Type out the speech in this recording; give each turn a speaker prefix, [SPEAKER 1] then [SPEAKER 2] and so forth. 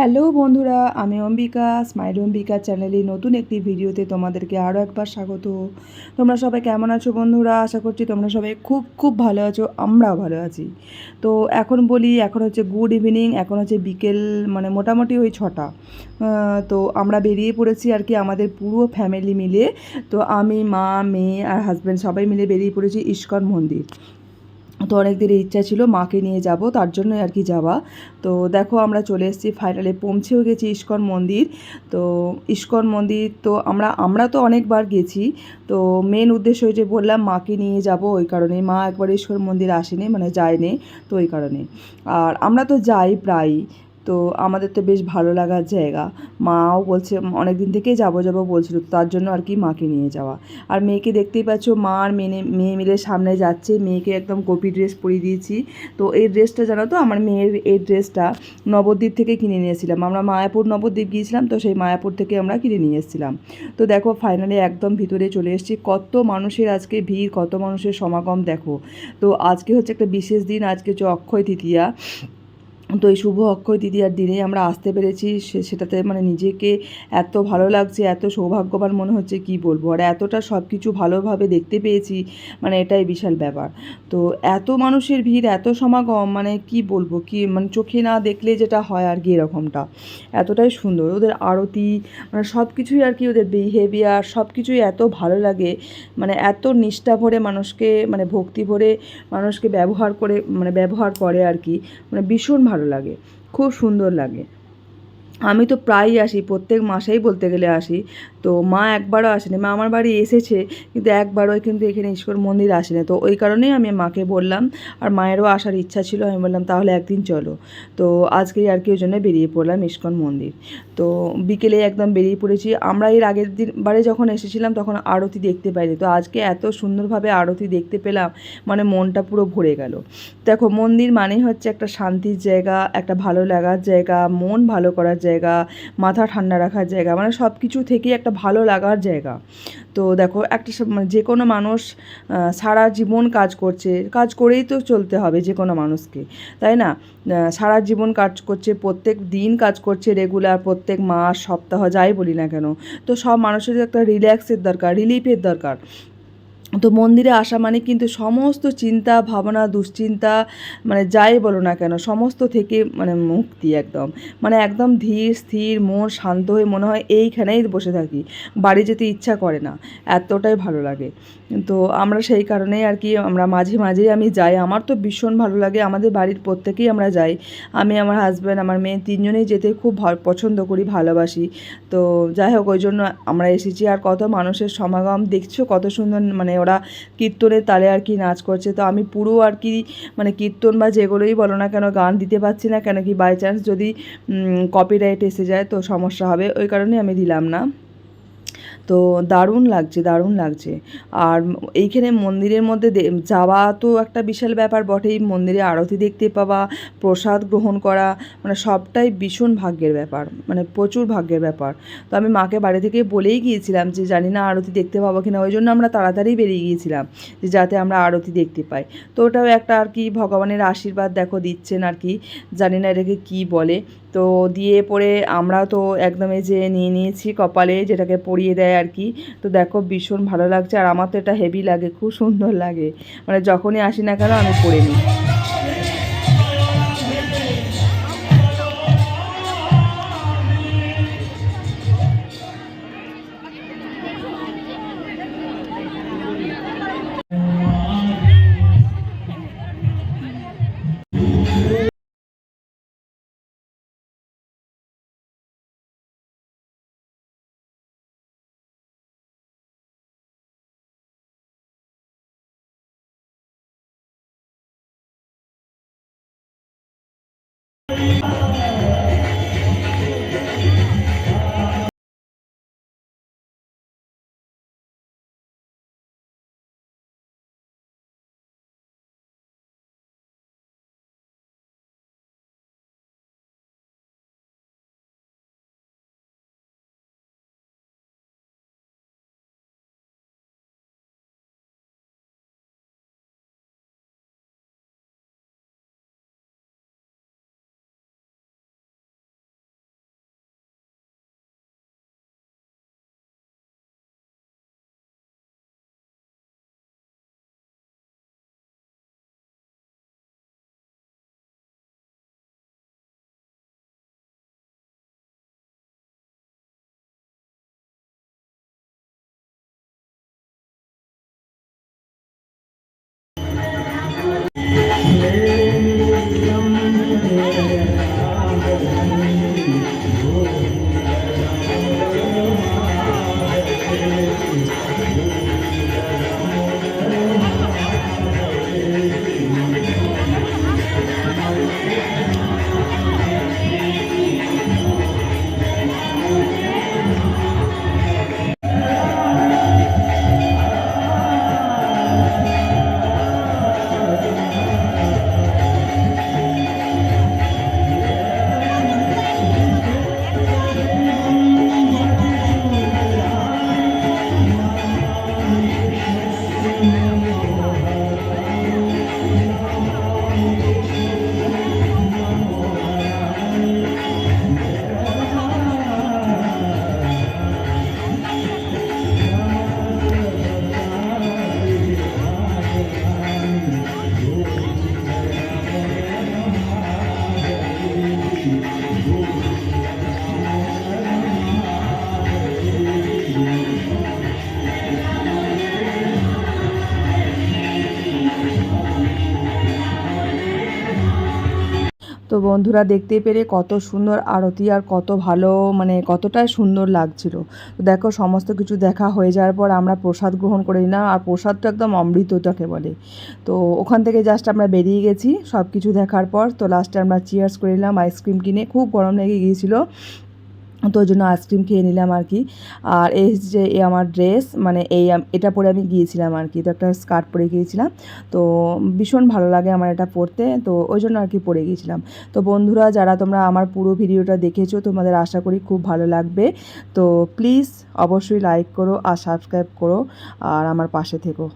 [SPEAKER 1] Hello বন্ধুরা, আমি Ambika, smile Ambika চ্যানেলে নতুন একটি ভিডিওতে তোমাদেরকে আরও একবার স্বাগত। তোমরা সবাই কেমন আছো বন্ধুরা? আশা করছি তোমরা সবাই খুব খুব ভালো আছো, আমরাও ভালো আছি। তো এখন বলি, এখন হচ্ছে গুড ইভিনিং এখন হচ্ছে বিকেল মানে মোটামুটি ওই ছটা। তো আমরা বেরিয়ে পড়েছি আর কি আমাদের পুরো ফ্যামিলি মিলে। তো আমি, মা, মেয়ে আর হাজব্যান্ড সবাই মিলে বেরিয়ে পড়েছি ইস্কন মন্দির। তো অনেক দিনের ইচ্ছা ছিল মাকে নিয়ে যাব, তার জন্য আর কি যাওয়া। তো দেখো আমরা চলে এসেছি ফাইনালে পৌঁছেও গেছি ইস্কন মন্দির। তো ইস্কন মন্দির তো আমরা আমরা তো অনেকবার গেছি। তো মেন উদ্দেশ্য যে বললাম, মাকে নিয়ে যাব ওই কারণে মা একবার ইস্কন মন্দির আসেনি মানে যায়নি, তো ওই কারণে আর আমরা তো যাই প্রায়ই। তো আমাদের তো বেশ ভালো লাগার জায়গা। মাও বলছে, অনেক দিন থেকেই যাব যাব বলছিল তার জন্য আর কি মাকে নিয়ে যাওয়া। আর মেয়েকে দেখতেই পাচ্ছ, মা আর মেয়ে মেয়ে মিলে সামনে যাচ্ছে। মেয়েকে একদম কপি ড্রেস পরিয়ে দিয়েছি। তো এই ড্রেসটা জানো তো, আমার মেয়ের এই ড্রেসটা নবদ্বীপ থেকে কিনে নিয়েছিলাম আমরা মায়াপুর নবদ্বীপ গিয়েছিলাম, তো সেই মায়াপুর থেকে আমরা কিনে নিয়ে এসেছিলাম। তো দেখো ফাইনালি একদম ভিতরে চলে এসেছি। কত মানুষের আজকে ভিড়, কত মানুষের সমাগম দেখো। তো আজকে হচ্ছে একটা বিশেষ দিন, আজকে হচ্ছে অক্ষয় তৃতীয়া। তো এই শুভ অক্ষয় তৃতীয়ার দিনে আমরা আসতে পেরেছি। সেটাতে মানে নিজেকে এত ভালো লাগছে, এত সৌভাগ্যবান মনে হচ্ছে, কি বলব? আর এতটা সব কিছু ভালোভাবে দেখতে পেয়েছি মানে এটাই বিশাল ব্যাপার। তো এত মানুষের ভিড়, এত সমাগম মানে কি বলব? কি মানে চোখে না দেখলে যেটা হয় আর কি এরকমটা। এতটাই সুন্দর। ওদের আরতি মানে সব কিছুই আর কি ওদের বিহেভিয়ার সব কিছুই এত ভালো লাগে। মানে এত নিষ্ঠা ভরে মানুষকে মানে ভক্তি ভরে মানুষকে ব্যবহার করে মানে ব্যবহার করে আর কি। মানে ভীষণ ভালো লাগে। খুব সুন্দর লাগে। আমি তো প্রায়ই আসি, প্রত্যেক মাসেই বলতে গেলে আসি। তো মা একবারও আসেনি, মা আমার বাড়ি এসেছে, কিন্তু একবারও কিন্তু এখানে ঈশ্বর মন্দির আসেনি। তো ওই কারণেই আমি মাকে বললাম, আর মায়েরও আসার ইচ্ছা ছিল, আমি বললাম তাহলে একদিন চলো। তো আজকেই আর কি ওই জন্য বেরিয়ে পড়লাম ইস্কন মন্দির। তো বিকেলে একদম বেরিয়ে পড়েছি, আমরা এর আগের দিন বারে যখন এসেছিলাম তখন আরতি দেখতে পাইনি। তো আজকে এত সুন্দরভাবে আরতি দেখতে পেলাম মানে মনটা পুরো ভরে গেল। দেখো মন্দির মানেই হচ্ছে একটা শান্তির জায়গা, একটা ভালো লাগার জায়গা, মন ভালো করার জায়গা মাথা ঠান্ডা রাখার জায়গা মানে সব কিছু থেকেই একটা ভালো লাগার জায়গা। তো দেখো, একটা মানে যে কোনো মানুষ সারা জীবন কাজ করছে, কাজ করেই তো চলতে হবে যে কোনো মানুষকে, তাই না? সারা জীবন কাজ করছে, প্রত্যেক দিন কাজ করছে রেগুলার প্রত্যেক মাস, সপ্তাহ, যাই বলি না কেন, তো সব মানুষের একটা রিল্যাক্সের দরকার রিলিফের দরকার। তো মন্দিরে আসা মানে কিন্তু সমস্ত চিন্তা, ভাবনা, দুশ্চিন্তা মানে যাই বলো না কেন, সমস্ত থেকে মানে মুক্তি একদম। মানে একদম ধীর, স্থির, মন শান্ত হয়ে মনে হয় এইখানেই বসে থাকি। বাড়ি যেতে ইচ্ছা করে না, এতটাই ভালো লাগে। তো আমরা সেই কারণেই আর কি আমরা মাঝে মাঝেই আমি যাই। আমার তো ভীষণ ভালো লাগে, আমাদের বাড়ির প্রত্যেকেই আমরা যাই। আমি, আমার হাজব্যান্ড আমার মেয়ে তিনজনেই যেতে খুব পছন্দ করি, ভালোবাসি। তো যাই হোক, ওই জন্য আমরা এসেছি। আর কত মানুষের সমাগম, দেখছ কত সুন্দর মানে ওরা কীর্তনের তালে আর কি নাচ করছে। তো আমি পুরো আর কি মানে কীর্তন বা যেগুলোই বলো না কেন, গান দিতে পারছি না কেন কি বাই চান্স যদি কপিরাইট এসে যায় তো সমস্যা হবে। ওই কারণে আমি দিলাম না। তো দারুণ লাগছে দারুণ লাগছে। আর এইখানে মন্দিরের মধ্যে যাওয়া তো একটা বিশাল ব্যাপার বটেই, মন্দিরে আরতি দেখতে পাওয়া, প্রসাদ গ্রহণ করা মানে সবটাই ভীষণ ভাগ্যের ব্যাপার মানে প্রচুর ভাগ্যের ব্যাপার। তো আমি মাকে বাড়ি থেকে বলেই গিয়েছিলাম যে, জানি না আরতি দেখতে পাবো কিনা। ওই জন্য আমরা তাড়াতাড়ি বেরিয়ে গিয়েছিলাম, যে যাতে আমরা আরতি দেখতে পাই। তো ওটাও একটা আর কি ভগবানের আশীর্বাদ দেখো, দিচ্ছেন আর কি। জানি না এটাকে কী বলে। তো দিয়ে পরে আমরা তো একদম এই যে নিয়ে নিয়েছি কপালে, যেটাকে পরিয়ে দেয় আর কি। তো দেখো ভীষণ ভালো লাগছে আর আমার তো এটা হেভি লাগে, খুব সুন্দর লাগে। মানে যখনই আসি না কেন আমি পরে নিই। Thank you. তো বন্ধুরা দেখতে পেরে কত সুন্দর আরতি আর কত ভালো মানে কতটাই সুন্দর লাগছিল। তো দেখো, সমস্ত কিছু দেখা হয়ে যাওয়ার পর আমরা প্রসাদ গ্রহণ করে নিলাম আর প্রসাদটা একদম অমৃত যাকে বলে। তো ওখান থেকে জাস্ট আমরা বেরিয়ে গেছি সব কিছু দেখার পর তো লাস্টে আমরা চিয়ার্স করে নিলাম আইসক্রিম কিনে। খুব গরম লেগে গিয়েছিল। তো ওই জন্য আইসক্রিম খেয়ে নিলাম আর কি। আর এই যে আমার ড্রেস মানে এই এটা পরে আমি গিয়েছিলাম আর কি। তো একটা স্কার্ট পরে গিয়েছিলাম। তো ভীষণ ভালো লাগে আমার এটা পরতে। তো ওই জন্য আর কি পরে গিয়েছিলাম। তো বন্ধুরা, যারা তোমরা আমার পুরো ভিডিওটা দেখেছ, তোমাদের আশা করি খুব ভালো লাগবে। তো প্লিজ অবশ্যই লাইক করো আর সাবস্ক্রাইব করো। আর আমার পাশে থেকো।